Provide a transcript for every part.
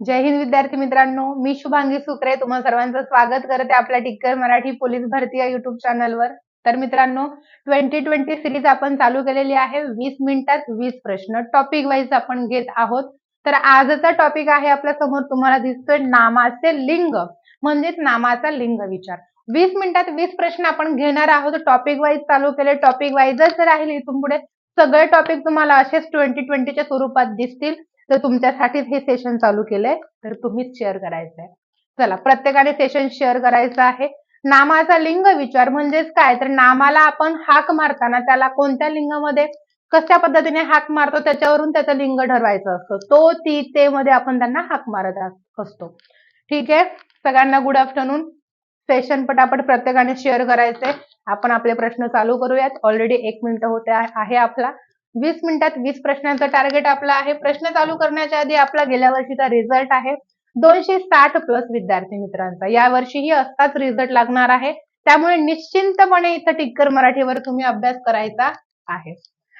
जय हिंद विद्यार्थी मित्रांनो मी शुभांगी सुत्रे. तुम्हा सर्वांचं स्वागत करते आपल्या टिक्कर मराठी पोलीस भरती या युट्यूब चॅनलवर तर मित्रांनो ट्वेंटी ट्वेंटी सिरीज आपण चालू केलेली आहे. वीस मिनिटात वीस प्रश्न. टॉपिक वाईज आपण घेत आहोत. तर आजचा टॉपिक आहे आपल्यासमोर तुम्हाला दिसतोय नामाचे लिंग. म्हणजेच नामाचा लिंग विचार. वीस मिनिटात वीस प्रश्न आपण घेणार आहोत. टॉपिक वाईज चालू केले. टॉपिक वाईजच राहील इथून पुढे सगळे टॉपिक तुम्हाला असेच ट्वेंटी ट्वेंटीच्या स्वरूपात दिसतील. तर तुमच्यासाठीच हे सेशन चालू केलंय तर तुम्हीच शेअर करायचंय. चला प्रत्येकाने सेशन शेअर करायचं आहे. नामाचा लिंग विचार म्हणजेच काय? तर नामाला आपण हाक मारताना त्याला कोणत्या लिंगामध्ये कशा पद्धतीने हाक मारतो त्याच्यावरून त्याचं लिंग ठरवायचं असतं. तो ती ते मध्ये आपण त्यांना हाक मारत असतो. ठीक आहे? सगळ्यांना गुड आफ्टरनून सेशन पटापट प्रत्येकाने शेअर करायचंय. आपण आपले प्रश्न चालू करूयात. ऑलरेडी एक मिनिट होते आहे आपला. वीस मिनिटात वीस प्रश्नांचं टार्गेट आपला आहे. प्रश्न चालू करण्याच्या आधी आपला गेल्या वर्षीचा रिझल्ट आहे. दोनशे साठ प्लस विद्यार्थी मित्रांचा. या वर्षीही असताच रिझल्ट लागणार आहे. त्यामुळे निश्चिंतपणे इथं टिक्कर मराठीवर तुम्ही अभ्यास करायचा आहे.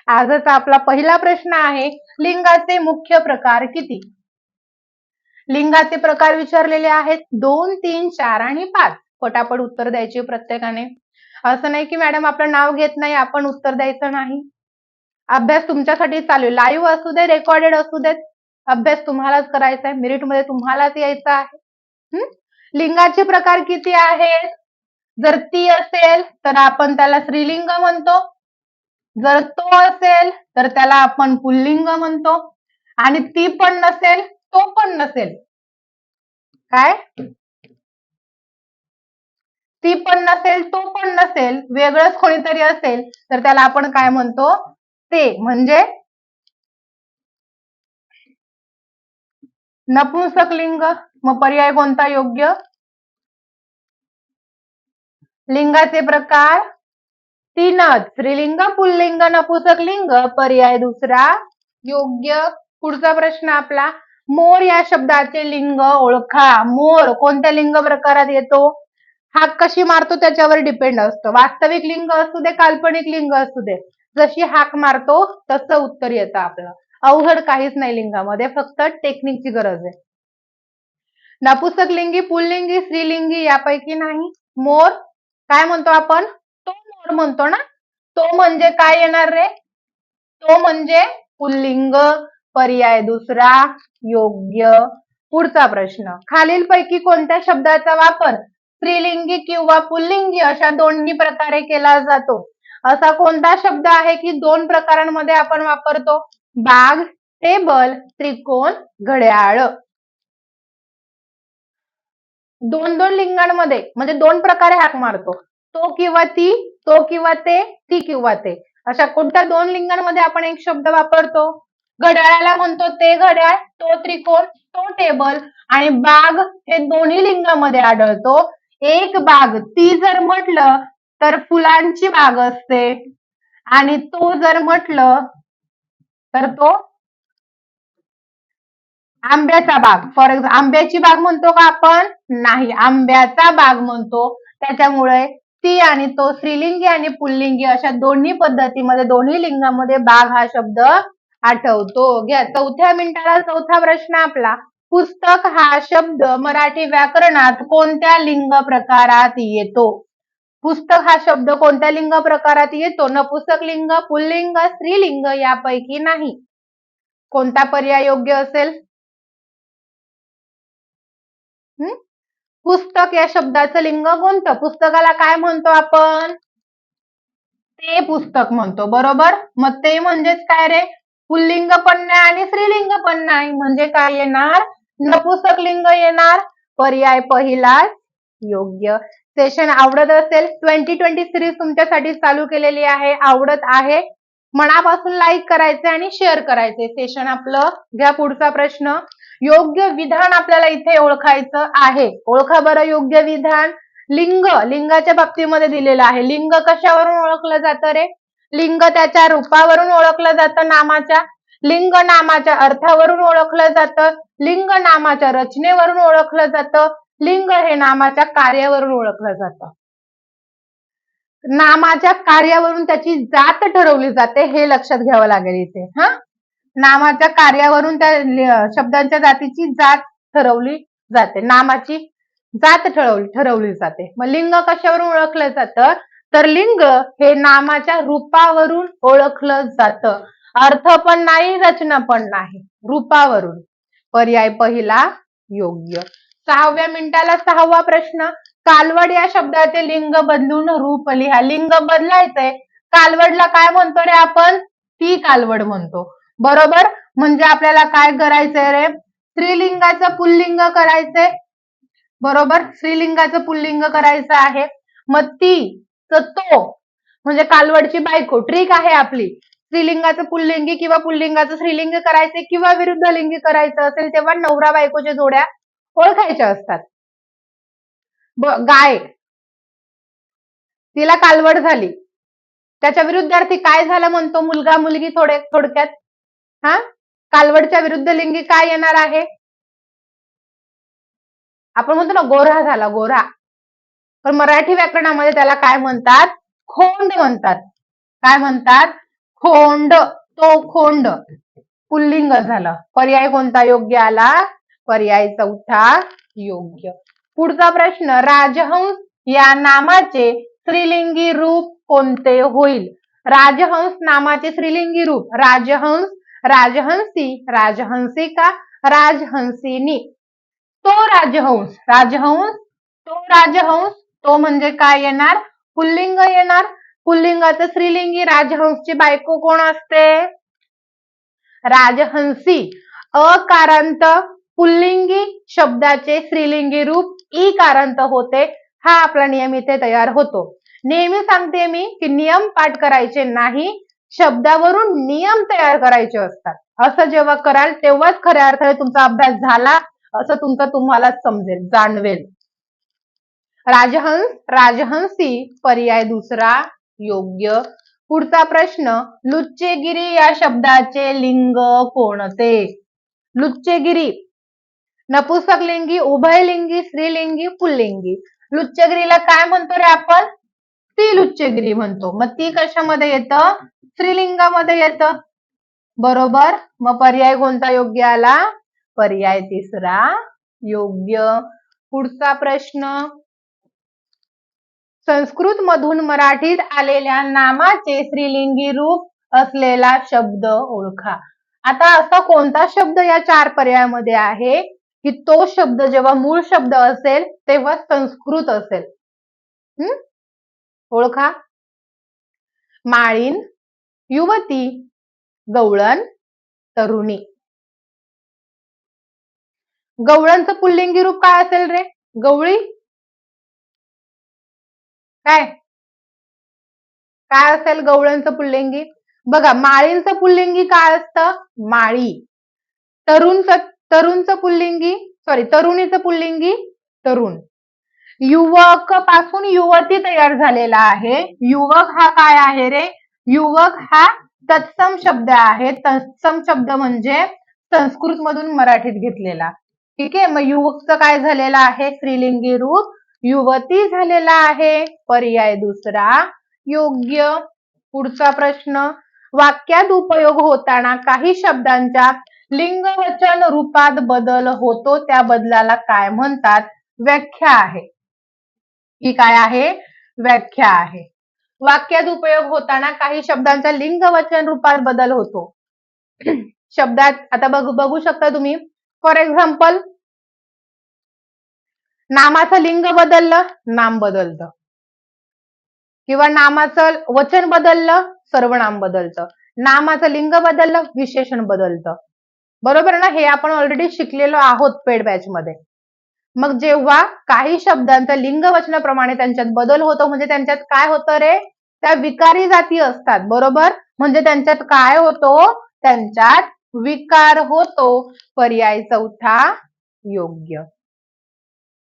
आजचा आपला पहिला प्रश्न आहे लिंगाचे मुख्य प्रकार किती? लिंगाचे प्रकार विचारलेले आहेत. दोन तीन चार आणि पाच. पटापट उत्तर द्यायचे प्रत्येकाने. असं नाही की मॅडम आपलं नाव घेत नाही आपण उत्तर द्यायचं नाही. अभ्यास तुमच्यासाठी चालू आहे. लाईव्ह असू दे रेकॉर्डेड असू देत अभ्यास तुम्हालाच करायचा आहे. मेरिटमध्ये तुम्हालाच यायचा आहे. लिंगाचे प्रकार किती आहेत? जर ती असेल तर आपण त्याला स्त्रीलिंग म्हणतो. जर तो असेल तर त्याला आपण पुल्लिंग म्हणतो. आणि ती पण नसेल तो पण नसेल. काय? ती पण नसेल तो पण नसेल वेगळंच कोणीतरी असेल तर त्याला आपण काय म्हणतो? ते म्हणजे नपुंसक लिंग मग पर्याय कोणता योग्य? लिंगाचे प्रकार. तीनच. स्त्रीलिंग पुल्लिंग नपुसक लिंग पर्याय दुसरा योग्य. पुढचा प्रश्न आपला मोर या शब्दाचे लिंग ओळखा. मोर कोणत्या लिंग प्रकारात येतो? हा कशी मारतो त्याच्यावर डिपेंड असतो. वास्तविक लिंग असू दे काल्पनिक लिंग असू दे. जशी हाक मारतो तसं उत्तर येतं आपलं अवघड काहीच नाही लिंगामध्ये फक्त टेक्निकची गरज आहे. नपुसक लिंगी पुल्लिंगी स्त्रीलिंगी यापैकी नाही. मोर काय म्हणतो आपण? तो मोर म्हणतो ना? तो म्हणजे काय येणार रे? तो म्हणजे पुल्लिंग पर्याय दुसरा योग्य. पुढचा प्रश्न. खालीलपैकी कोणत्या शब्दाचा वापर स्त्रीलिंगी किंवा पुल्लिंगी अशा दोन्ही प्रकारे केला जातो? असा कोणता शब्द आहे की दोन प्रकारांमध्ये आपण वापरतो? बाग टेबल त्रिकोण घड्याळ. दोन दोन लिंगांमध्ये म्हणजे दोन प्रकारे हाक मारतो. तो किंवा ती तो किंवा ते ती किंवा ते. अशा कोणत्या दोन लिंगांमध्ये आपण एक शब्द वापरतो? घड्याळाला म्हणतो ते घड्याळ तो त्रिकोण तो टेबल. आणि बाग हे दोन्ही लिंगामध्ये आढळतो. एक बाग ती जर म्हटलं तर फुलांची बाग असते. आणि तो जर म्हटलं तर तो आंब्याचा बाग. फॉर एक्झाम्पल आंब्याची बाग म्हणतो का आपण? नाही. आंब्याचा बाग म्हणतो. त्याच्यामुळे ती आणि तो स्त्रीलिंगी आणि पुल्लिंगी अशा दोन्ही पद्धतीमध्ये दोन्ही लिंगामध्ये बाग हा शब्द आठवतो. घ्या. चौथ्या मिनिटाला चौथा प्रश्न आपला. पुस्तक हा शब्द मराठी व्याकरणात कोणत्या लिंग प्रकारात येतो? पुस्तक हा शब्द कोणत्या लिंग प्रकारात येतो? नपुसक लिंग पुल्लिंग स्त्रीलिंग यापैकी नाही. कोणता पर्याय योग्य असेल? पुस्तक या शब्दाचं लिंग कोणतं? पुस्तकाला काय म्हणतो आपण? ते पुस्तक म्हणतो बरोबर? मग ते म्हणजेच काय रे? पुल्लिंग पण नाही आणि स्त्रीलिंग पण नाही. म्हणजे काय येणार? नपुसक लिंग येणार. पर्याय पहिलाच योग्य. सेशन आवडत असेल ट्वेंटी ट्वेंटी सिरीज तुमच्यासाठी चालू केलेली आहे आवडत आहे मनापासून लाईक करायचे आणि शेअर करायचे. सेशन आपलं घ्या पुढचा प्रश्न. योग्य विधान आपल्याला इथे ओळखायचं आहे. ओळखा बरं योग्य विधान. लिंग लिंगाच्या बाबतीमध्ये दिलेलं आहे. लिंग कशावरून ओळखलं जातं रे? लिंग त्याच्या रूपावरून ओळखलं जातं नामाच्या. लिंग नामाच्या अर्थावरून ओळखलं जातं. लिंग नामाच्या रचनेवरून ओळखलं जातं. लिंग हे नामाच्या कार्यावरून ओळखलं जातं. नामाच्या कार्यावरून त्याची जात ठरवली जाते हे लक्षात घ्यावं लागेल इथे. हा? नामाच्या कार्यावरून त्या शब्दांच्या जातीची जात ठरवली जाते. नामाची जात ठरवली ठरवली जाते. मग लिंग कशावरून ओळखलं जातं? तर लिंग हे नामाच्या रूपावरून ओळखलं जातं. अर्थ पण नाही रचना पण नाही. रूपावरून. पर्याय पहिला योग्य. सहाव्या मिनिटाला सहावा प्रश्न. कालवड या शब्दाचे लिंग बदलून रूप लिहा. लिंग बदलायचंय. कालवडला काय म्हणतो रे आपण? ती कालवड म्हणतो. बरोबर? म्हणजे आपल्याला काय करायचंय रे? स्त्रीलिंगाचं पुल्लिंग करायचंय. बरोबर? स्त्रीलिंगाचं पुल्लिंग करायचं आहे. मग ती तर तो म्हणजे कालवडची बायको ट्रिक आहे आपली. स्त्रीलिंगाचं पुल्लिंगी किंवा पुल्लिंगाचं स्त्रीलिंग करायचे किंवा विरुद्ध लिंगी करायचं असेल तेव्हा नवरा बायकोच्या जोड्या ओळखायच्या असतात. गाय. तिला कालवड झाली. त्याच्या विरुद्धार्थी काय झालं म्हणतो मुलगा मुलगी थोडे थोडक्यात? हा? कालवडच्या विरुद्ध लिंगी काय येणार आहे? आपण म्हणतो ना गोरा झाला गोरा. पण मराठी व्याकरणामध्ये त्याला काय म्हणतात? खोंड म्हणतात. काय म्हणतात? खोंड. तो खोंड. पुल्लिंग झालं. पर्याय कोणता? योग्य आला? पर्याय चौथा योग्य. पुढचा प्रश्न राजहंस या नामाचे स्त्रीलिंगी रूप कोणते होईल? राजहंस नामाचे स्त्रीलिंगी रूप राजहंस राजहंसी राजहंसिका राजहंसिनी. तो राजहंस राजहंस तो राजहंस तो म्हणजे काय येणार? पुल्लिंग येणार. पुल्लिंगाचं स्त्रीलिंगी राजहंसची बायको कोण असते? राजहंसी. अकारांत पुल्लिंगी शब्दाचे स्त्रीलिंगी रूप ई कारांत होते हा आपला नियम इथे तयार होतो. नेहमी सांगते मी की नियम पाठ करायचे नाही शब्दावरून नियम तयार करायचे असतात. असं जेव्हा कराल तेव्हाच खऱ्या अर्थाने तुमचा अभ्यास झाला असं तुमचं तुम्हाला समजेल जाणवेल. राजहंस राजहंसी पर्याय दुसरा योग्य. पुढचा प्रश्न लुच्चेगिरी या शब्दाचे लिंग कोणते? लुच्चेगिरी नपुसकलिंगी उभयलिंगी स्त्रीलिंगी पुल्लिंगी. लुच्चगिरीला काय म्हणतो रे आपण? ती लुच्चगिरी म्हणतो. मग ती कशामध्ये येतं? स्त्रीलिंगामध्ये येतं. बरोबर? मग पर्याय कोणता योग्य आला? पर्याय तिसरा. योग्य. पुढचा प्रश्न. संस्कृत मधून मराठीत आलेल्या नामाचे स्त्रीलिंगी रूप असलेला शब्द ओळखा. आता असा कोणता शब्द या चार पर्यायामध्ये आहे? की तो शब्द जेव्हा मूळ शब्द असेल तेव्हा संस्कृत असेल. हम्म ओळखा. माळीन युवती गवळण तरुणी. गवळणचं पुल्लिंगी रूप काय असेल रे? गवळी? काय? काय असेल गवळणचं पुल्लिंगी? बघा माळींचं पुल्लिंगी काय असतं? माळी. तरुणचं तरुणचं पुल्लिंगी सॉरी तरुणीचं पुल्लिंगी तरुण. युवकपासून युवती तयार झालेला आहे. युवक हा काय आहे रे? युवक हा तत्सम शब्द आहे. तत्सम शब्द म्हणजे संस्कृत मधून मराठीत घेतलेला. ठीक आहे? मग युवकचं काय झालेलं आहे? स्त्रीलिंगी रूप. युवती झालेला आहे. पर्याय दुसरा. योग्य. पुढचा प्रश्न. वाक्यात उपयोग होताना काही शब्दांच्या लिंगवचन रूपात बदल होतो त्या बदलाला काय म्हणतात? व्याख्या आहे. ही काय आहे? व्याख्या आहे. वाक्यात उपयोग होताना काही शब्दांचा लिंगवचन रूपात बदल होतो. शब्दात आता बघ बघू शकता तुम्ही. फॉर एक्झाम्पल नामाचं लिंग बदललं नाम बदलतं. किंवा नामाचं वचन बदललं सर्वनाम बदलतं. नामाचं लिंग बदललं विशेषण बदलतं. बरोबर ना? हे आपण ऑलरेडी शिकलेलो आहोत पेड बॅच मध्ये. मग जेव्हा काही शब्दांचं लिंग वचनाप्रमाणे त्यांच्यात बदल होतो म्हणजे त्यांच्यात काय होतं रे? त्या विकारी जाती असतात बरोबर? म्हणजे त्यांच्यात काय होतो? त्यांच्यात विकार होतो. पर्याय चौथा योग्य.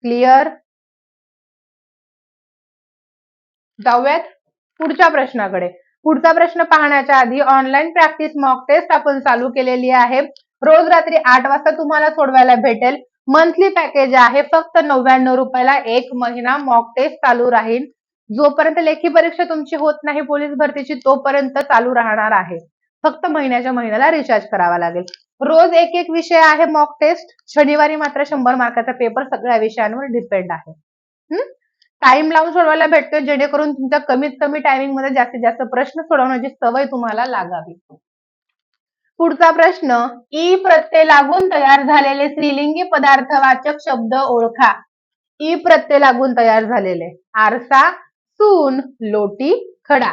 क्लिअर जाऊयात पुढच्या प्रश्नाकडे. पुढचा प्रश्न पाहण्याच्या आधी ऑनलाईन प्रॅक्टिस मॉक टेस्ट आपण चालू केलेली आहे. रोज रात्री आठ वाजता तुम्हाला सोडवायला भेटेल. मंथली पॅकेज आहे फक्त नव्याण्णव रुपयाला एक महिना मॉक टेस्ट चालू राहील. जोपर्यंत लेखी परीक्षा तुमची होत नाही पोलीस भरतीची तोपर्यंत चालू राहणार आहे. फक्त महिन्याच्या महिन्याला रिचार्ज करावा लागेल. रोज एक एक विषय आहे मॉक टेस्ट शनिवारी मात्र शंभर मार्काचा पेपर सगळ्या विषयांवर डिपेंड आहे. टाइम लावून सोडवायला भेटतो जेणेकरून तुमच्या कमीत कमी टायमिंगमध्ये जास्तीत जास्त प्रश्न सोडवण्याची सवय तुम्हाला लागावी. पुढचा प्रश्न ई प्रत्यय लागून तयार झालेले स्त्रीलिंगी पदार्थवाचक शब्द ओळखा. ई प्रत्यय लागून तयार झालेले. आरसा सून लोटी खडा.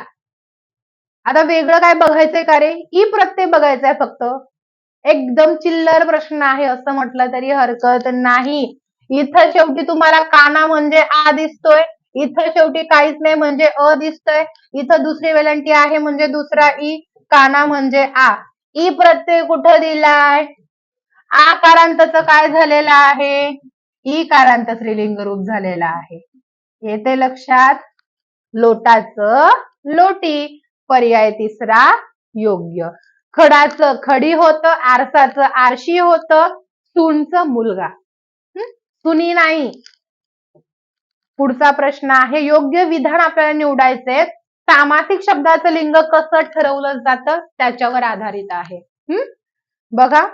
आता वेगळं काय बघायचंय का रे? ई प्रत्यय बघायचंय फक्त. एकदम चिल्लर प्रश्न आहे असं म्हटलं तरी हरकत नाही. इथं शेवटी तुम्हाला काना म्हणजे आ दिसतोय. इथं शेवटी काहीच नाही म्हणजे अ दिसतोय. इथं दुसरी वेलंटी आहे म्हणजे दुसरा ई काना म्हणजे आ. ई प्रत्यय कुठं दिलाय? आ कारांतच काय झालेलं आहे? ई कारांत स्त्रीलिंग रूप झालेलं आहे. येते लक्षात. लोटाचं लोटी. पर्याय तिसरा योग्य. खडाचं खडी होतं आरसाचं आरशी होतं सूनचं मुलगा. सुनी नाही. पुढचा प्रश्न आहे योग्य विधान आपल्याला निवडायचंय सामासिक शब्दाचं लिंग कसं ठरवलं जातं त्याच्यावर आधारित आहे. बघा.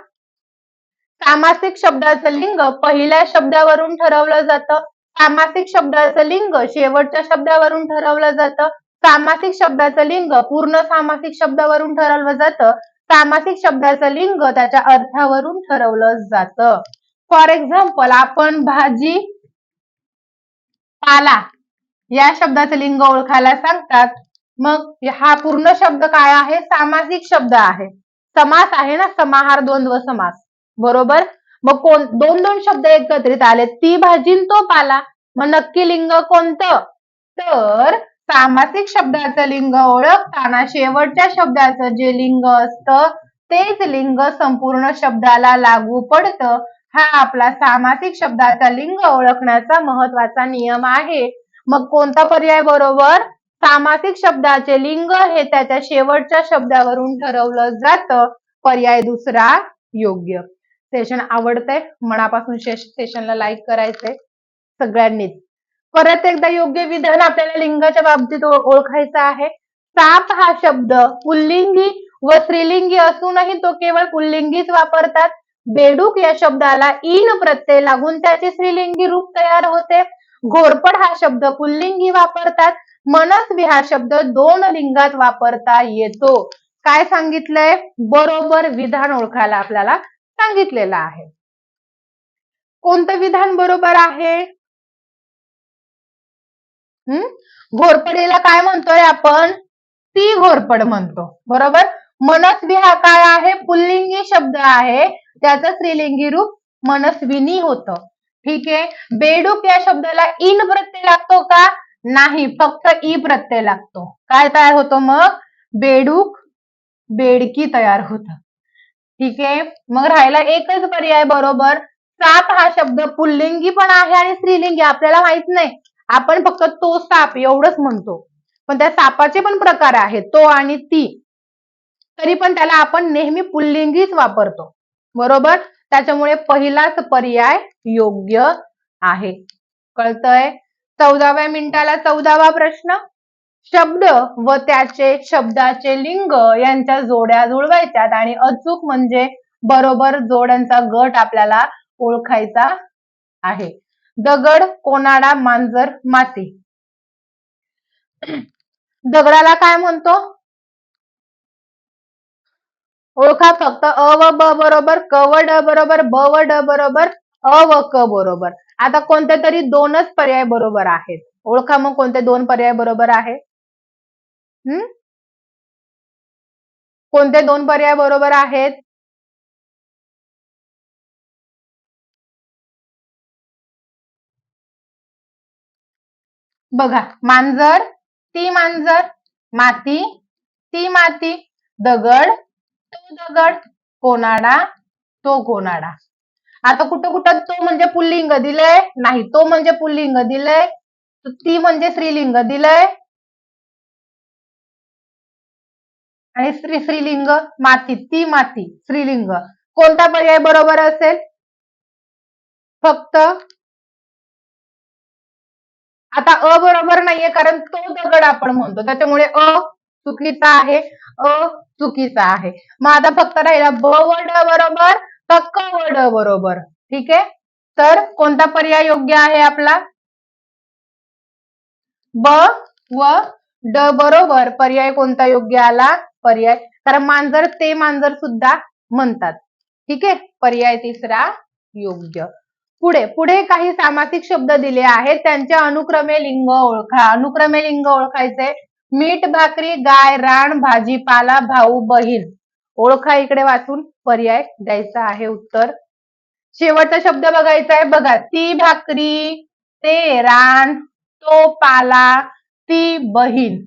सामासिक शब्दाचं लिंग पहिल्या शब्दावरून ठरवलं जातं. सामासिक शब्दाचं लिंग शेवटच्या शब्दावरून ठरवलं जातं. सामासिक शब्दाचं लिंग पूर्ण सामासिक शब्दावरून ठरवलं जातं. सामासिक शब्दाचं लिंग त्याच्या अर्थावरून ठरवलं जातं. फॉर एक्झाम्पल आपण भाजी पाला या शब्दाचं लिंग ओळखायला सांगतात. मग हा पूर्ण शब्द काय आहे? सामासिक शब्द आहे. समास आहे ना? समाहार द्वंद्व समास. बरोबर? मग कोण? दोन दोन शब्द एकत्रित आले. ती भाजी तो पाला मग नक्की लिंग कोणतं? तर सामासिक शब्दाचं लिंग ओळखताना शेवटच्या शब्दाचं जे लिंग असतं तेच लिंग संपूर्ण शब्दाला लागू पडतं. हा आपला सामासिक शब्दाचा लिंग ओळखण्याचा महत्त्वाचा नियम आहे. मग कोणता पर्याय बरोबर? सामासिक शब्दाचे लिंग हे त्याच्या शेवटच्या शब्दावरून ठरवलं जातं. पर्याय दुसरा योग्य. सेशन आवडतंय. मनापासून सेशनला लाईक करायचंय. सगळ्यांनीच. परत एकदा योग्य विधान आपल्याला लिंगाच्या बाबतीत ओळखायचं आहे. साप हा शब्द पुल्लिंगी व स्त्रीलिंगी असूनही तो केवळ पुल्लिंगीच वापरतात. बेडूक या शब्दाला इन प्रत्यय लागून त्याचे स्त्रीलिंगी रूप तयार होते. घोरपड हा शब्द पुल्लिंगी वापरतात. मनस्वी हा शब्द दोन लिंगात वापरता येतो. काय सांगितलंय? बरोबर विधान ओळखायला आपल्याला सांगितलेलं आहे. कोणतं विधान बरोबर आहे? हम्म घोरपडीला काय म्हणतोय आपण? ती घोरपड म्हणतो. बरोबर? मनस्वी हा काय आहे? पुल्लिंगी शब्द आहे. त्याचं स्त्रीलिंगी रूप मनस्विनी होत. ठीक आहे? बेडूक या शब्दाला इन प्रत्यय लागतो का? नाही फक्त ई प्रत्यय लागतो. काय तयार होतो मग? बेडूक बेडकी तयार होत. ठीक आहे? मग राहिला एकच पर्याय बरोबर. साप हा शब्द पुल्लिंगी पण आहे आणि स्त्रीलिंगी आपल्याला माहीत नाही. आपण फक्त तो साप एवढंच म्हणतो. पण त्या सापाचे पण प्रकार आहेत तो आणि ती. तरी पण त्याला आपण नेहमी पुल्लिंगीच वापरतो. बरोबर? त्याच्यामुळे पहिलाच पर्याय योग्य आहे. कळतंय? चौदाव्या मिनिटाला चौदावा प्रश्न. शब्द व त्याचे शब्दाचे लिंग यांच्या जोड्या जुळवायच्यात आणि अचूक म्हणजे बरोबर जोड्यांचा गट आपल्याला ओळखायचा आहे. दगड कोनाडा मांजर माती. दगडाला काय म्हणतो? ओळखा फक्त अ व ब बरोबर क व ड बरोबर ब व ड बरोबर अ व क बरोबर. आता कोणते तरी दोनच पर्याय बरोबर आहेत. ओळखा मग कोणते दोन पर्याय बरोबर आहेत. हम्म? कोणते दोन पर्याय बरोबर आहेत? बघा मांजर ती मांजर माती ती माती दगड तो दगड कोनाडा तो कोणाडा. आता कुठं कुठं तो म्हणजे पुल्लिंग दिलंय? नाही तो म्हणजे पुल्लिंग दिलंय. ती म्हणजे स्त्रीलिंग दिलंय. आणि स्त्री स्त्रीलिंग माती ती माती स्त्रीलिंग. कोणता पर्याय बरोबर असेल? फक्त आता अ बरोबर नाहीये कारण तो दगड आपण म्हणतो. त्याच्यामुळे अ चुकीचा आहे अ चुकीचा आहे. मग आता फक्त राहिला ब वर्ड बरोबर तर व ड बरोबर. ठीक आहे? तर कोणता पर्याय योग्य आहे आपला? ब व ड बरोबर. पर्याय कोणता योग्य आला? पर्याय. कारण मांजर ते मांजर सुद्धा म्हणतात. ठीक आहे? पर्याय तिसरा योग्य. पुढे पुढे काही सामासिक शब्द दिले आहेत. त्यांचे अनुक्रमे लिंग ओळखा. अनुक्रमे लिंग ओळखायचे. मीठ भाकरी गाय रान भाजीपाला भाऊ बहीण. ओळखा इकडे वाचून पर्याय द्यायचा आहे उत्तर. शेवटचा शब्द बघायचा आहे बघा ती भाकरी ते रान तो पाला ती बहीण.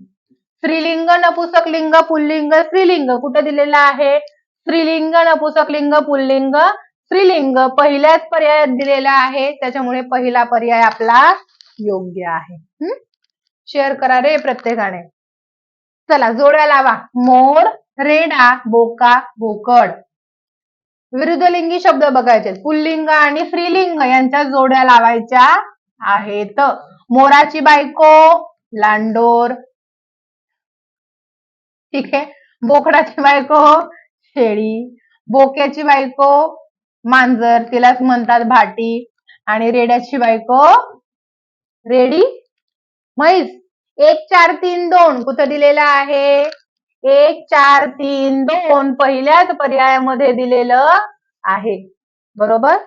स्त्रीलिंग नपुसक लिंग पुल्लिंग स्त्रीलिंग कुठं दिलेलं आहे? स्त्रीलिंग नपुसक लिंग पुल्लिंग स्त्रीलिंग. पहिल्याच पर्यायात दिलेला आहे त्याच्यामुळे पहिला पर्याय आपला योग्य आहे. शेअर करा रे प्रत्येकाने. चला जोड्या लावा. मोर रेडा बोका बोकड. विरुद्धलिंगी शब्द बघायचे. पुल्लिंग आणि फ्रीलिंग यांच्या जोड्या लावायच्या आहेत. मोराची बायको लांडोर. ठीक आहे. बोकडाची बायको शेळी. बोक्याची बायको मांजर. तिलाच म्हणतात भाटी. आणि रेड्याची बायको रेडी? म्हैस. एक चार तीन दोन. कुठं दिलेलं आहे? एक चार तीन दोन पहिल्याच पर्यायामध्ये दिलेलं आहे. बरोबर?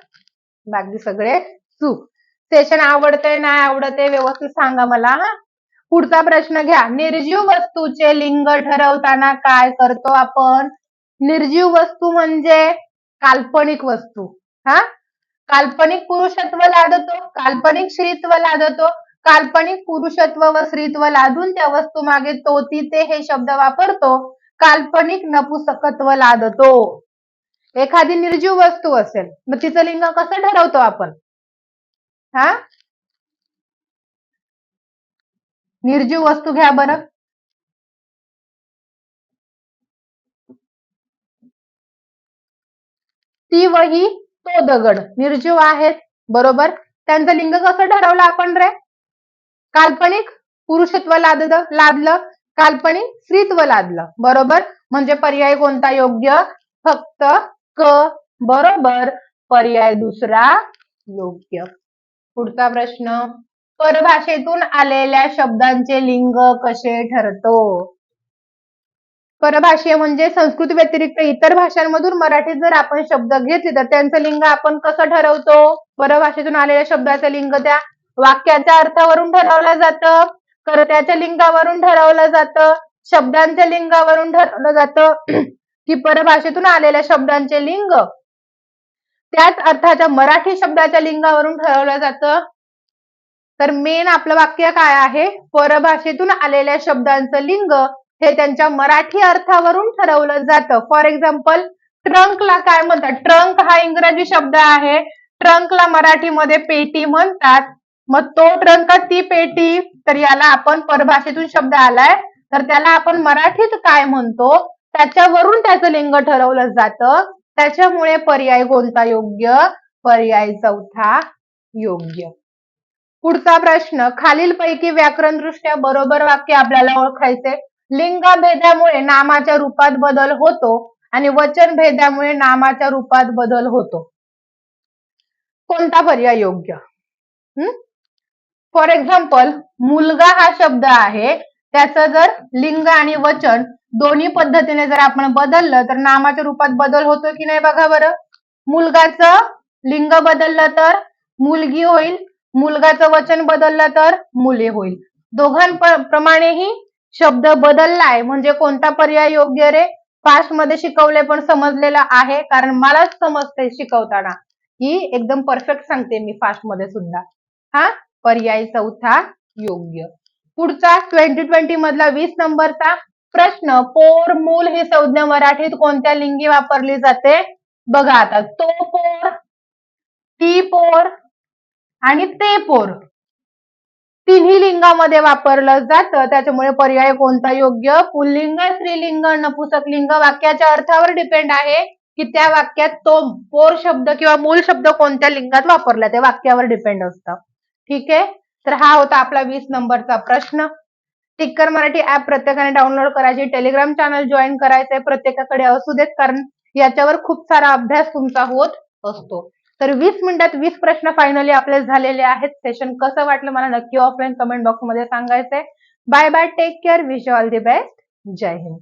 बाकी सगळे चूक. सेशन आवडतंय नाही आवडते व्यवस्थित सांगा मला पुढचा प्रश्न घ्या. निर्जीव वस्तूचे लिंग ठरवताना काय करतो आपण? निर्जीव वस्तू म्हणजे काल्पनिक वस्तू हा. काल्पनिक पुरुषत्व लादतो काल्पनिक स्त्रीत्व लादतो काल्पनिक पुरुषत्व व स्त्रीत्व लादून त्या वस्तू मागे तो तिथे हे शब्द वापरतो काल्पनिक नपुसकत्व लादतो. एखादी निर्जीव वस्तू असेल मग तिचं लिंग कसं ठरवतो आपण? हा? निर्जीव वस्तू घ्या बरं. ती वही तो दगड निर्जीव आहेत बरोबर? त्यांचं लिंग कसं ठरवलं आपण रे? काल्पनिक पुरुषत्व लादलं लादलं काल्पनिक स्त्रीत्व लादलं. बरोबर? म्हणजे पर्याय कोणता? योग्य? फक्त क. बरोबर. पर्याय दुसरा योग्य. पुढचा प्रश्न. परभाषेतून आलेल्या शब्दांचे लिंग कसे ठरतो? परभाषीय म्हणजे संस्कृत व्यतिरिक्त इतर भाषांमधून मराठीत जर आपण शब्द घेतले तर त्यांचं लिंग आपण कसं ठरवतो? परभाषेतून आलेल्या शब्दाचं लिंग त्या वाक्याच्या अर्थावरून ठरवलं जातं कर्त्याच्या लिंगावरून ठरवलं जातं शब्दांच्या लिंगावरून ठरवलं जातं. की परभाषेतून आलेल्या शब्दांचे लिंग त्याच अर्थाच्या मराठी शब्दाच्या लिंगावरून ठरवलं जातं. तर मेन आपलं वाक्य काय आहे? परभाषेतून आलेल्या शब्दांचं लिंग हे त्यांच्या मराठी अर्थावरून ठरवलं जातं. फॉर एक्झाम्पल ट्रंकला काय म्हणतात? ट्रंक हा इंग्रजी शब्द आहे. ट्रंकला मराठीमध्ये पेटी म्हणतात. मग तो ट्रंक ती पेटी तर याला आपण परभाषेतून शब्द आलाय. तर त्याला आपण मराठीत काय म्हणतो? त्याच्यावरून त्याचं लिंग ठरवलं जातं. त्याच्यामुळे पर्याय कोणता योग्य? पर्याय चौथा योग्य. पुढचा प्रश्न खालीलपैकी व्याकरणदृष्ट्या बरोबर वाक्य आपल्याला ओळखायचे. लिंगभेदामुळे नामाच्या रूपात बदल होतो आणि वचन भेदामुळे नामाच्या रूपात बदल होतो. कोणता पर्याय योग्य? हम्म फॉर एक्झाम्पल मुलगा हा शब्द आहे त्याचं जर लिंग आणि वचन दोन्ही पद्धतीने जर आपण बदललं तर नामाच्या रूपात बदल होतो की नाही बघा बरं? मुलगाचं लिंग बदललं तर मुलगी होईल मुलगाचं वचन बदललं तर मुले होईल. दोघांप्रमाणेही शब्द बदललाय म्हणजे कोणता पर्याय योग्य रे? फास्टमध्ये शिकवले पण समजलेलं आहे कारण मलाच समजते शिकवताना. ही एकदम परफेक्ट सांगते मी फास्टमध्ये सुद्धा. हा? पर्याय चौथा योग्य. पुढचा ट्वेंटी ट्वेंटी मधला वीस नंबरचा प्रश्न पोर मूल ही संज्ञा मराठीत कोणत्या लिंगी वापरली जाते? बघा आता तो पोर ती पोर आणि ते पोर. तिन्ही लिंगामध्ये वापरलं जातं त्याच्यामुळे पर्याय कोणता योग्य? पुल्लिंग स्त्रीलिंग नपुसक लिंग वाक्याच्या अर्थावर डिपेंड आहे की त्या वाक्यात तो पोर शब्द किंवा मूल शब्द कोणत्या लिंगात वापरला ते वाक्यावर डिपेंड असतं. ठीक आहे? तर हा होता आपला वीस नंबरचा प्रश्न. टिक्कर मराठी ऍप प्रत्येकाने डाउनलोड करायची टेलिग्राम चॅनल जॉईन करायचंय प्रत्येकाकडे असू देत कारण याच्यावर खूप सारा अभ्यास तुमचा होत असतो. तर वीस मिनिटात वीस प्रश्न फायनली आपले झालेले आहेत. सेशन कसं वाटलं मला नक्की ऑफलाईन कमेंट बॉक्समध्ये सांगायचंय. Bye bye take care wish all the best Jai Hind